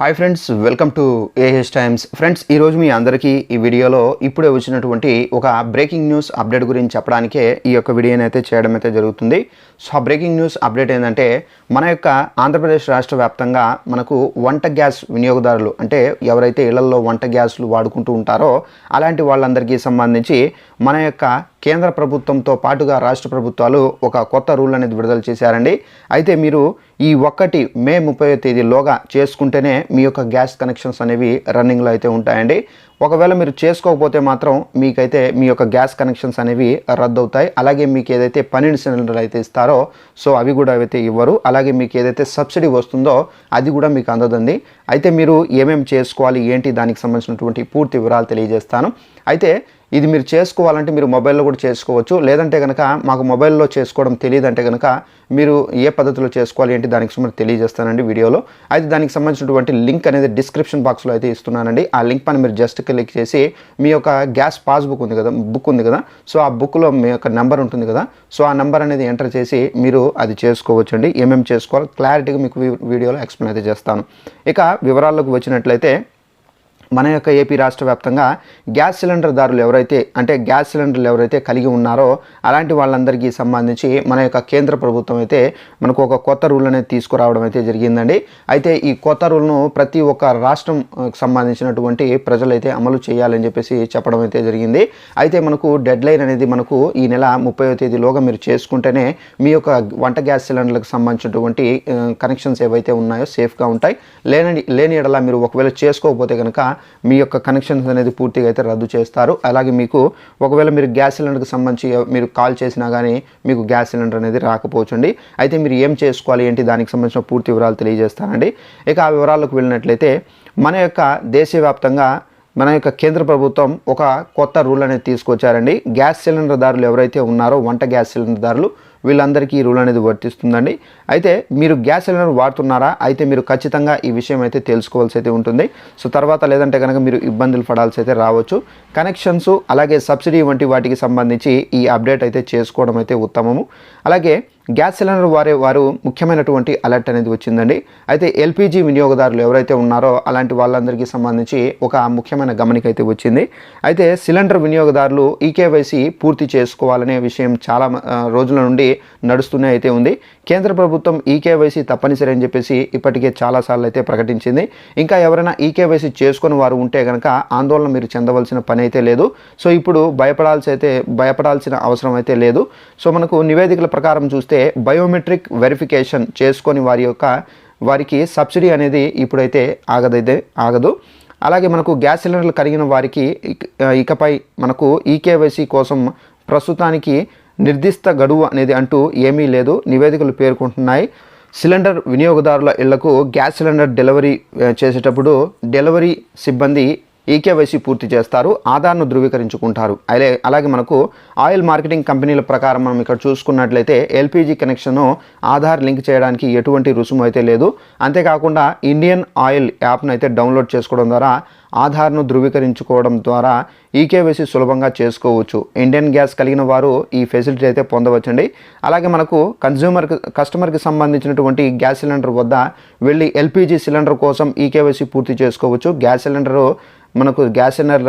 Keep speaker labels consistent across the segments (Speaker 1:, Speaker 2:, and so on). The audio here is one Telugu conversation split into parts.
Speaker 1: Hi friends welcome to A H Times friends ఈరోజు మీ అందరికీ ఈ వీడియోలో ఇప్పుడే వచ్చినటువంటి ఒక బ్రేకింగ్ న్యూస్ అప్డేట్ గురించి చెప్పడానికే ఈ యొక్క వీడియోని అయితే చేయడం అయితే జరుగుతుంది. సో ఆ బ్రేకింగ్ న్యూస్ అప్డేట్ ఏంటంటే మన యొక్క ఆంధ్రప్రదేశ్ రాష్ట్ర వ్యాప్తంగా మనకు వంట గ్యాస్ వినియోగదారులు అంటే ఎవరైతే ఇళ్ళలో వంట గ్యాస్లు వాడుకుంటూ ఉంటారో అలాంటి వాళ్ళందరికీ సంబంధించి మన యొక్క కేంద్ర ప్రభుత్వంతో పాటుగా రాష్ట్ర ప్రభుత్వాలు ఒక కొత్త రూల్ అనేది విడుదల చేశారండి. అయితే మీరు ఈ ఒక్కటి మే ముప్పై తేదీలోగా చేసుకుంటేనే మీ యొక్క గ్యాస్ కనెక్షన్స్ అనేవి రన్నింగ్లో అయితే ఉంటాయండి. ఒకవేళ మీరు చేసుకోకపోతే మాత్రం మీకైతే మీ యొక్క గ్యాస్ కనెక్షన్స్ అనేవి రద్దవుతాయి. అలాగే మీకు ఏదైతే పన్నెండు సిలిండర్లు అయితే ఇస్తారో సో అవి కూడా అయితే ఇవ్వరు. అలాగే మీకు ఏదైతే సబ్సిడీ వస్తుందో అది కూడా మీకు అందదండి. అయితే మీరు ఏమేమి చేసుకోవాలి ఏంటి దానికి సంబంధించినటువంటి పూర్తి వివరాలు తెలియజేస్తాను. అయితే ఇది మీరు చేసుకోవాలంటే మీరు మొబైల్లో కూడా చేసుకోవచ్చు. లేదంటే కనుక మాకు మొబైల్లో చేసుకోవడం తెలియదంటే కనుక మీరు ఏ పద్ధతిలో చేసుకోవాలి ఏంటి దానికి సంబంధించి తెలియజేస్తానండి వీడియోలో. అయితే దానికి సంబంధించినటువంటి లింక్ అనేది డిస్క్రిప్షన్ బాక్స్లో అయితే ఇస్తున్నానండి. ఆ లింక్ పైన మీరు జస్ట్ క్లిక్ చేసి మీ యొక్క గ్యాస్ పాస్బుక్ ఉంది కదా బుక్ ఉంది కదా సో ఆ బుక్లో మీ యొక్క నెంబర్ ఉంటుంది కదా సో ఆ నెంబర్ అనేది ఎంటర్ చేసి మీరు అది చేసుకోవచ్చు అండి ఏమేమి చేసుకోవాలి క్లారిటీగా మీకు వీడియోలో ఎక్స్ప్లెయిన్ అయితే చేస్తాను. ఇక వివరాల్లోకి వచ్చినట్లయితే మన యొక్క ఏపీ రాష్ట్ర వ్యాప్తంగా గ్యాస్ సిలిండర్ దారులు ఎవరైతే అంటే గ్యాస్ సిలిండర్లు ఎవరైతే కలిగి ఉన్నారో అలాంటి వాళ్ళందరికీ సంబంధించి మన యొక్క కేంద్ర ప్రభుత్వం అయితే మనకు ఒక కొత్త రూల్ అనేది తీసుకురావడం అయితే జరిగిందండి. అయితే ఈ కొత్త రూల్ను ప్రతి ఒక్క రాష్ట్రం సంబంధించినటువంటి ప్రజలైతే అమలు చేయాలని చెప్పేసి చెప్పడం అయితే జరిగింది. అయితే మనకు డెడ్ లైన్ అనేది మనకు ఈ నెల ముప్పై తేదీలోగా మీరు చేసుకుంటేనే మీ యొక్క వంట గ్యాస్ సిలిండర్లకు సంబంధించినటువంటి కనెక్షన్స్ ఏవైతే ఉన్నాయో సేఫ్గా ఉంటాయి. లేని లేని ఎడలా మీరు ఒకవేళ చేసుకోకపోతే కనుక మీ యొక్క కనెక్షన్స్ అనేది పూర్తిగా అయితే రద్దు చేస్తారు. అలాగే మీకు ఒకవేళ మీరు గ్యాస్ సిలిండర్కి సంబంధించి మీరు కాల్ చేసినా కానీ మీకు గ్యాస్ సిలిండర్ అనేది రాకపోవచ్చండి. అయితే మీరు ఏం చేసుకోవాలి ఏంటి దానికి సంబంధించిన పూర్తి వివరాలు తెలియజేస్తానండి. ఇక ఆ వివరాలకు వెళ్ళినట్లయితే మన యొక్క దేశవ్యాప్తంగా మన యొక్క కేంద్ర ప్రభుత్వం ఒక కొత్త రూల్ అనేది తీసుకొచ్చారండి. గ్యాస్ సిలిండర్ దారులు ఎవరైతే ఉన్నారో వంట గ్యాస్ సిలిండర్ దారులు వీళ్ళందరికీ ఈ రూల్ అనేది వర్తిస్తుందండి. అయితే మీరు గ్యాస్ సిలిండర్ వాడుతున్నారా? అయితే మీరు ఖచ్చితంగా ఈ విషయం అయితే తెలుసుకోవాల్సి అయితే ఉంటుంది. సో తర్వాత లేదంటే కనుక మీరు ఇబ్బందులు పడాల్సి అయితే రావచ్చు. కనెక్షన్స్ అలాగే సబ్సిడీ వంటి వాటికి సంబంధించి ఈ అప్డేట్ అయితే చేసుకోవడం అయితే ఉత్తమము. అలాగే గ్యాస్ సిలిండర్ వారే వారు ముఖ్యమైనటువంటి అలర్ట్ అనేది వచ్చిందండి. అయితే ఎల్పిజి వినియోగదారులు ఎవరైతే ఉన్నారో అలాంటి వాళ్ళందరికీ సంబంధించి ఒక ముఖ్యమైన గమనిక అయితే వచ్చింది. అయితే సిలిండర్ వినియోగదారులు ఈకేవైసీ పూర్తి చేసుకోవాలనే విషయం చాలా రోజుల నుండి నడుస్తూనే అయితే ఉంది. కేంద్ర ప్రభుత్వం ఈకేవైసీ తప్పనిసరి అని చెప్పేసి ఇప్పటికే చాలాసార్లు అయితే ప్రకటించింది. ఇంకా ఎవరైనా ఈకేవైసీ చేసుకుని వారు ఉంటే కనుక ఆందోళన మీరు చెందవలసిన పని అయితే లేదు. సో ఇప్పుడు భయపడాల్సి అయితే భయపడాల్సిన అవసరం అయితే లేదు. సో మనకు నివేదికల ప్రకారం చూస్తే బయోమెట్రిక్ వెరిఫికేషన్ చేసుకొని వారి యొక్క వారికి సబ్సిడీ అనేది ఇప్పుడైతే ఆగదైతే ఆగదు. అలాగే మనకు గ్యాస్ సిలిండర్లు కలిగిన వారికి ఇక- ఇకపై మనకు ఈకేవైసీ కోసం ప్రస్తుతానికి నిర్దిష్ట గడువు అనేది అంటూ ఏమీ లేదు. నివేదికలు పేర్కొంటున్నాయి. సిలిండర్ వినియోగదారుల ఇళ్ళకు గ్యాస్ సిలిండర్ డెలివరీ చేసేటప్పుడు డెలివరీ సిబ్బంది ఈకేవైసీ పూర్తి చేస్తారు ఆధార్ను ధృవీకరించుకుంటారు. అలే అలాగే మనకు ఆయిల్ మార్కెటింగ్ కంపెనీల ప్రకారం మనం ఇక్కడ చూసుకున్నట్లయితే ఎల్పిజి కనెక్షన్ను ఆధార్ లింక్ చేయడానికి ఎటువంటి రుసుము అయితే లేదు. అంతేకాకుండా ఇండియన్ ఆయిల్ యాప్ను అయితే డౌన్లోడ్ చేసుకోవడం ద్వారా ఆధార్ను ధృవీకరించుకోవడం ద్వారా ఈకేవైసీ సులభంగా చేసుకోవచ్చు. ఇండియన్ గ్యాస్ కలిగిన వారు ఈ ఫెసిలిటీ అయితే పొందవచ్చండి. అలాగే మనకు కన్జ్యూమర్ కస్టమర్కి సంబంధించినటువంటి గ్యాస్ సిలిండర్ వద్ద వెళ్ళి ఎల్పిజి సిలిండర్ కోసం ఈకేవైసీ పూర్తి చేసుకోవచ్చు. గ్యాస్ సిలిండరు మనకు గ్యాస్ సిలిండర్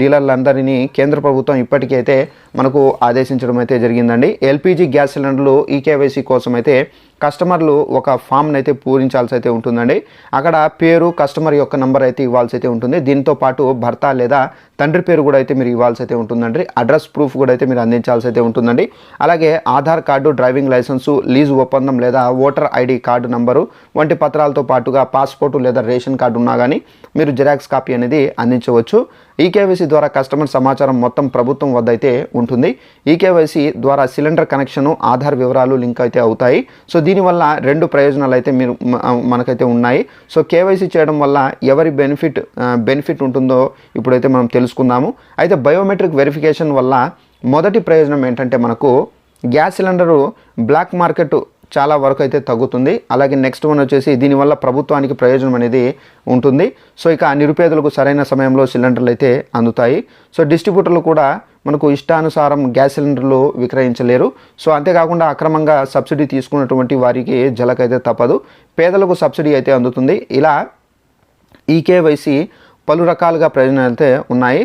Speaker 1: డీలర్లందరినీ కేంద్ర ప్రభుత్వం ఇప్పటికైతే మనకు ఆదేశించడం అయితే జరిగిందండి. ఎల్పిజి గ్యాస్ సిలిండర్లు ఈకేవైసీ కోసం అయితే కస్టమర్లు ఒక ఫామ్ని అయితే పూరించాల్సి అయితే ఉంటుందండి. అక్కడ పేరు కస్టమర్ యొక్క నంబర్ అయితే ఇవ్వాల్సి అయితే ఉంటుంది. దీంతో పాటు భర్త లేదా తండ్రి పేరు కూడా అయితే మీరు ఇవ్వాల్సి అయితే ఉంటుందండి. అడ్రస్ ప్రూఫ్ కూడా అయితే మీరు అందించాల్సి అయితే ఉంటుందండి. అలాగే Aadhaar card driving licence lease ఒప్పందం లేదా ఓటర్ ఐడి కార్డు నంబరు వంటి పత్రాలతో పాటుగా పాస్పోర్టు లేదా రేషన్ కార్డు ఉన్నా కానీ మీరు జిరాక్స్ కాపీ అనేది అందించవచ్చు. ఈకేవైసీ ద్వారా కస్టమర్ సమాచారం మొత్తం ప్రభుత్వం వద్ద అయితే ఉంటుంది. ఈకేవైసీ ద్వారా సిలిండర్ కనెక్షన్ ఆధార్ వివరాలు లింక్ అయితే అవుతాయి. సో దీనివల్ల రెండు ప్రయోజనాలు అయితే మీరు మనకైతే ఉన్నాయి. సో కేవైసీ చేయడం వల్ల ఎవరి బెనిఫిట్ బెనిఫిట్ ఉంటుందో ఇప్పుడైతే మనం తెలుసుకుందాము. అయితే బయోమెట్రిక్ వెరిఫికేషన్ వల్ల మొదటి ప్రయోజనం ఏంటంటే మనకు గ్యాస్ సిలిండరు బ్లాక్ మార్కెట్ చాలా వరకు అయితే తగ్గుతుంది. అలాగే నెక్స్ట్ వన్ వచ్చేసి దీనివల్ల ప్రభుత్వానికి ప్రయోజనం అనేది ఉంటుంది. సో ఇక నిరుపేదలకు సరైన సమయంలో సిలిండర్లు అయితే అందుతాయి. సో డిస్ట్రిబ్యూటర్లు కూడా మనకు ఇష్టానుసారం గ్యాస్ సిలిండర్లు విక్రయించలేరు. సో అంతేకాకుండా అక్రమంగా సబ్సిడీ తీసుకున్నటువంటి వారికి జలకైతే తప్పదు. పేదలకు సబ్సిడీ అయితే అందుతుంది. ఇలా ఈ పలు రకాలుగా ప్రయోజనాలు అయితే ఉన్నాయి.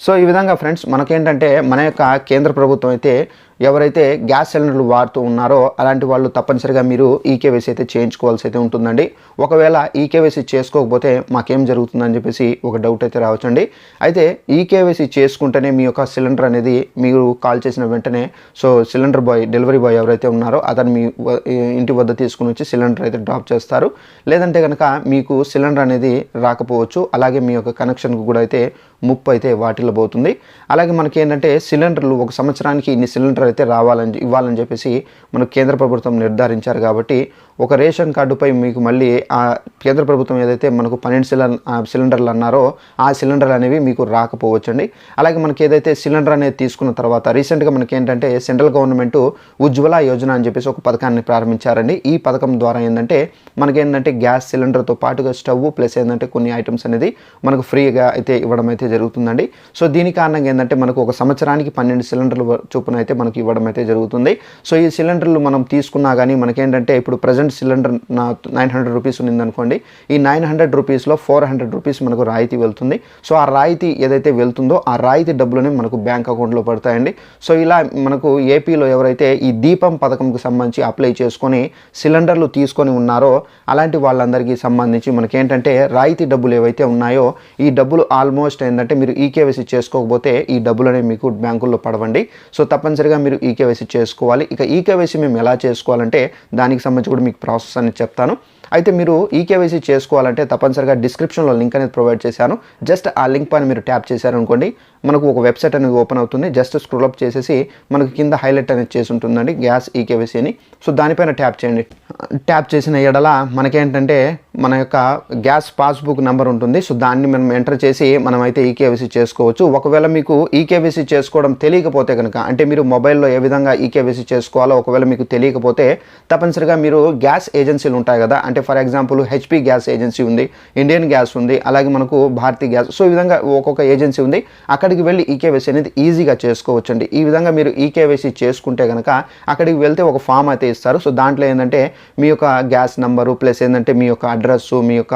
Speaker 1: సో ఈ విధంగా ఫ్రెండ్స్ మనకేంటంటే మన యొక్క కేంద్ర ప్రభుత్వం అయితే ఎవరైతే గ్యాస్ సిలిండర్లు వాడుతూ ఉన్నారో అలాంటి వాళ్ళు తప్పనిసరిగా మీరు ఈకేవైసీ అయితే చేయించుకోవాల్సి అయితే ఉంటుందండి. ఒకవేళ ఈకేవైసీ చేసుకోకపోతే మాకేం జరుగుతుందని చెప్పేసి ఒక డౌట్ అయితే రావచ్చండి. అయితే ఈకేవైసీ చేసుకుంటేనే మీ యొక్క సిలిండర్ అనేది మీరు కాల్ చేసిన వెంటనే so cylinder boy delivery boy ఎవరైతే ఉన్నారో అతను మీ వ- ఇంటి వద్ద తీసుకుని వచ్చి సిలిండర్ అయితే డ్రాప్ చేస్తారు. లేదంటే కనుక మీకు సిలిండర్ అనేది రాకపోవచ్చు. అలాగే మీ యొక్క కనెక్షన్కు కూడా అయితే ముప్పు అయితే వాటిల్లో పోతుంది అలాగే మనకి ఏంటంటే సిలిండర్లు ఒక సంవత్సరానికి ఇన్ని సిలిండర్ అయితే రావాలని ఇవ్వాలని చెప్పేసి మనకు కేంద్ర ప్రభుత్వం నిర్ధారించారు కాబట్టి ఒక రేషన్ కార్డుపై మీకు మళ్ళీ ఆ కేంద్ర ప్రభుత్వం ఏదైతే మనకు పన్నెండు సిలిండర్ సిలిండర్లు అన్నారో ఆ సిలిండర్లు అనేవి మీకు రాకపోవచ్చండి. అలాగే మనకి ఏదైతే సిలిండర్ అనేది తీసుకున్న తర్వాత రీసెంట్గా మనకి ఏంటంటే సెంట్రల్ గవర్నమెంట్ ఉజ్వల యోజన అని చెప్పేసి ఒక పథకాన్ని ప్రారంభించారండి. ఈ పథకం ద్వారా ఏంటంటే మనకి ఏంటంటే గ్యాస్ సిలిండర్తో పాటుగా స్టవ్ ప్లస్ ఏంటంటే కొన్ని ఐటమ్స్ అనేది మనకు ఫ్రీగా అయితే ఇవ్వడం అయితే జరుగుతుందండి. సో దీని కారణంగా ఏంటంటే మనకు ఒక సంవత్సరానికి పన్నెండు సిలిండర్లు చొప్పున అయితే మనకి ఇవ్వడం అయితే జరుగుతుంది. సో ఈ సిలిండర్లు మనం తీసుకున్నా కానీ మనకేంటంటే ఇప్పుడు ప్రజెంట్ సిలిండర్ నా నైన్ హండ్రెడ్ రూపీస్ ఉందనుకోండి ఈ నైన్ హండ్రెడ్ రూపీస్లో ఫోర్ హండ్రెడ్ రూపీస్ మనకు రాయితీ వెళ్తుంది. సో ఆ రాయితీ ఏదైతే వెళ్తుందో ఆ రాయితీ డబ్బులని మనకు బ్యాంక్ అకౌంట్లో పడతాయండి. సో ఇలా మనకు ఏపీలో ఎవరైతే ఈ దీపం పథకంకు సంబంధించి అప్లై చేసుకొని సిలిండర్లు తీసుకొని ఉన్నారో అలాంటి వాళ్ళందరికీ సంబంధించి మనకేంటంటే రాయితీ డబ్బులు ఏవైతే ఉన్నాయో ఈ డబ్బులు ఆల్మోస్ట్ ఏంటంటే మీరు ఈకేవైసీ చేసుకోకపోతే ఈ డబ్బులు అనేవి మీకు బ్యాంకుల్లో పడవండి. సో తప్పనిసరిగా మీరు ఈకేవైసీ చేసుకోవాలి. ఇక ఈకేవైసీ మేము ఎలా చేసుకోవాలంటే దానికి సంబంధించి కూడా మీకు ప్రాసెస్ అనేది చెప్తాను. అయితే మీరు ఈకేవైసీ చేసుకోవాలంటే తప్పనిసరిగా డిస్క్రిప్షన్లో లింక్ అనేది ప్రొవైడ్ చేశాను. జస్ట్ ఆ లింక్ పైన మీరు ట్యాప్ చేశారనుకోండి మనకు ఒక వెబ్సైట్ అనేది ఓపెన్ అవుతుంది. జస్ట్ స్క్రోల్ అప్ చేసేసి మనకు కింద హైలైట్ అనేది చేసి ఉంటుందండి. గ్యాస్ ఈకేవీసీ అని. సో దానిపైన ట్యాప్ చేయండి. ట్యాప్ చేసిన ఎడల మనకేంటంటే మన యొక్క గ్యాస్ పాస్బుక్ నెంబర్ ఉంటుంది. సో దాన్ని మనం ఎంటర్ చేసి మనం అయితే చేసుకోవచ్చు. ఒకవేళ మీకు ఈకేవీసీ చేసుకోవడం తెలియకపోతే కనుక అంటే మీరు మొబైల్లో ఏ విధంగా ఈకేవీసీ చేసుకోవాలో ఒకవేళ మీకు తెలియకపోతే తప్పనిసరిగా మీరు గ్యాస్ ఏజెన్సీలు ఉంటాయి కదా. అంటే for example HP gas agency ఉంది ఇండియన్ గ్యాస్ ఉంది అలాగే మనకు భారతీ గ్యాస్. సో ఈ విధంగా ఒక్కొక్క ఏజెన్సీ ఉంది. అక్కడ అక్కడికి వెళ్ళి ఈకేవైసీ అనేది ఈజీగా చేసుకోవచ్చండి. ఈ విధంగా మీరు ఈకేవైసీ చేసుకుంటే కనుక అక్కడికి వెళ్తే ఒక ఫామ్ అయితే ఇస్తారు. సో దాంట్లో ఏంటంటే మీ యొక్క గ్యాస్ నెంబరు ప్లస్ ఏంటంటే మీ యొక్క అడ్రస్సు మీ యొక్క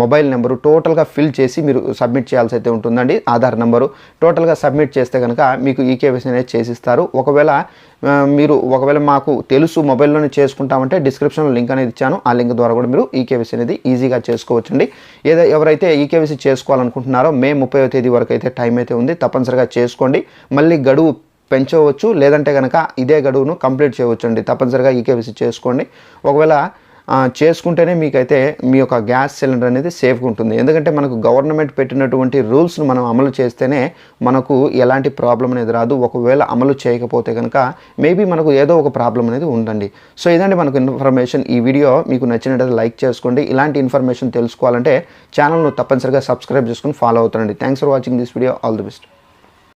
Speaker 1: మొబైల్ నెంబరు టోటల్గా ఫిల్ చేసి మీరు సబ్మిట్ చేయాల్సి అయితే ఉంటుందండి ఆధార్ నెంబరు. టోటల్గా సబ్మిట్ చేస్తే కనుక మీకు ఈకేవైసీ అనేది చేసిస్తారు. ఒకవేళ మీరు ఒకవేళ మాకు తెలుసు మొబైల్లోనే చేసుకుంటామంటే డిస్క్రిప్షన్లో లింక్ అనేది ఇచ్చాను. ఆ లింక్ ద్వారా కూడా మీరు ఈకేవైసీ అనేది ఈజీగా చేసుకోవచ్చండి. ఏదో ఎవరైతే ఈకేవైసీ చేసుకోవాలనుకుంటున్నారో మే ముప్పై తేదీ వరకు అయితే టైం అయితే ఉంది. తప్పనిసరిగా చేసుకోండి. మళ్ళీ గడువు పెంచవచ్చు లేదంటే కనుక ఇదే గడువును కంప్లీట్ చేయవచ్చు అండి తప్పనిసరిగా ఈకేవైసీ చేసుకోండి. ఒకవేళ చేసుకుంటేనే మీకైతే మీ యొక్క గ్యాస్ సిలిండర్ అనేది సేఫ్గా ఉంటుంది. ఎందుకంటే మనకు గవర్నమెంట్ పెట్టినటువంటి రూల్స్ను మనం అమలు చేస్తేనే మనకు ఎలాంటి ప్రాబ్లం అనేది రాదు. ఒకవేళ అమలు చేయకపోతే కనుక మేబీ మనకు ఏదో ఒక ప్రాబ్లం అనేది ఉండండి సో ఇదండి మనకు ఇన్ఫర్మేషన్. ఈ వీడియో మీకు నచ్చినట్లయితే లైక్ చేసుకోండి. ఇలాంటి ఇన్ఫర్మేషన్ తెలుసుకోవాలంటే ఛానల్ను తప్పనిసరిగా సబ్స్క్రైబ్ చేసుకుని ఫాలో అవుతారండి thanks for watching this video all the best